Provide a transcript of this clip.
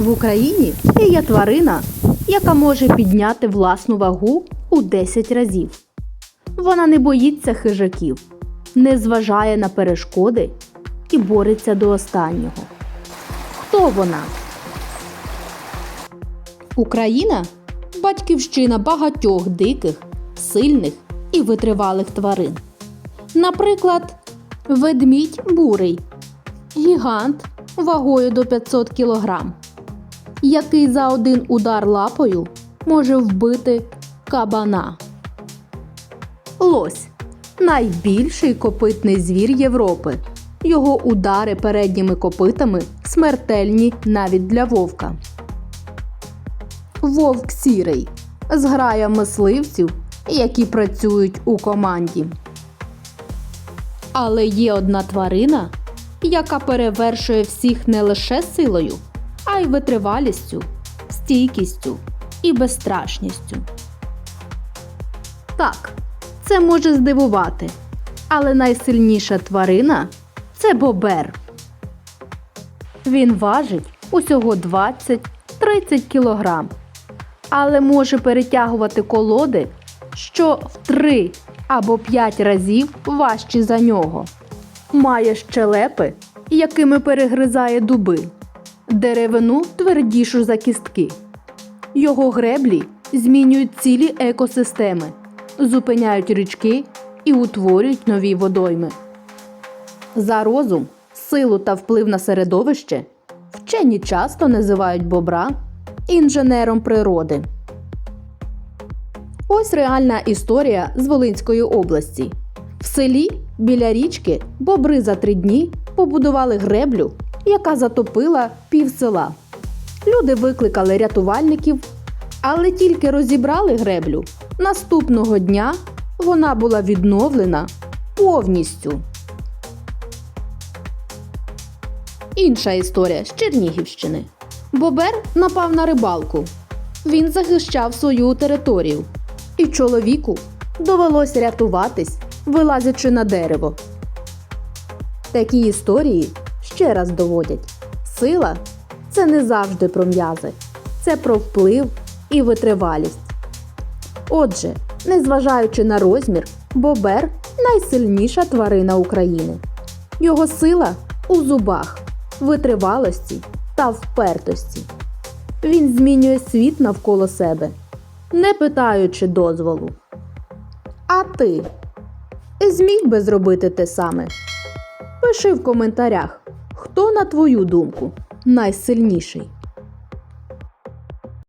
В Україні є тварина, яка може підняти власну вагу у 10 разів. Вона не боїться хижаків, не зважає на перешкоди і бореться до останнього. Хто вона? Україна батьківщина багатьох диких, сильних і витривалих тварин. Наприклад, ведмідь бурий, гігант вагою до 500 кг, який за один удар лапою може вбити кабана. Лось найбільший копитний звір Європи. Його удари передніми копитами смертельні навіть для вовка. Вовк сірий зграя мисливців, які працюють у команді. Але є одна тварина, яка перевершує всіх не лише силою, а й витривалістю, стійкістю і безстрашністю. Так, це може здивувати, але найсильніша тварина це бобер. Він важить усього 20-30 кілограм, але може перетягувати колоди, що в 3 або 5 разів важчі за нього. Має щелепи, якими перегризає дуби, деревину твердішу за кістки. Його греблі змінюють цілі екосистеми, зупиняють річки і утворюють нові водойми. За розум, силу та вплив на середовище вчені часто називають бобра інженером природи. Ось реальна історія з Волинської області. В селі біля річки бобри за три дні побудували греблю, яка затопила пів села. Люди викликали рятувальників, але тільки розібрали греблю. Наступного дня вона була відновлена повністю. Інша історія з Чернігівщини. Бобер напав на рибалку. Він захищав свою територію. І чоловіку довелось рятуватись, вилазячи на дерево. Такі історії ще раз доводять: сила це не завжди про м'язи, це про вплив і витривалість. Отже, незважаючи на розмір, бобер найсильніша тварина України. Його сила у зубах, витривалості та впертості. Він змінює світ навколо себе, не питаючи дозволу. А ти зміг би зробити те саме? Пиши в коментарях, хто, на твою думку, найсильніший.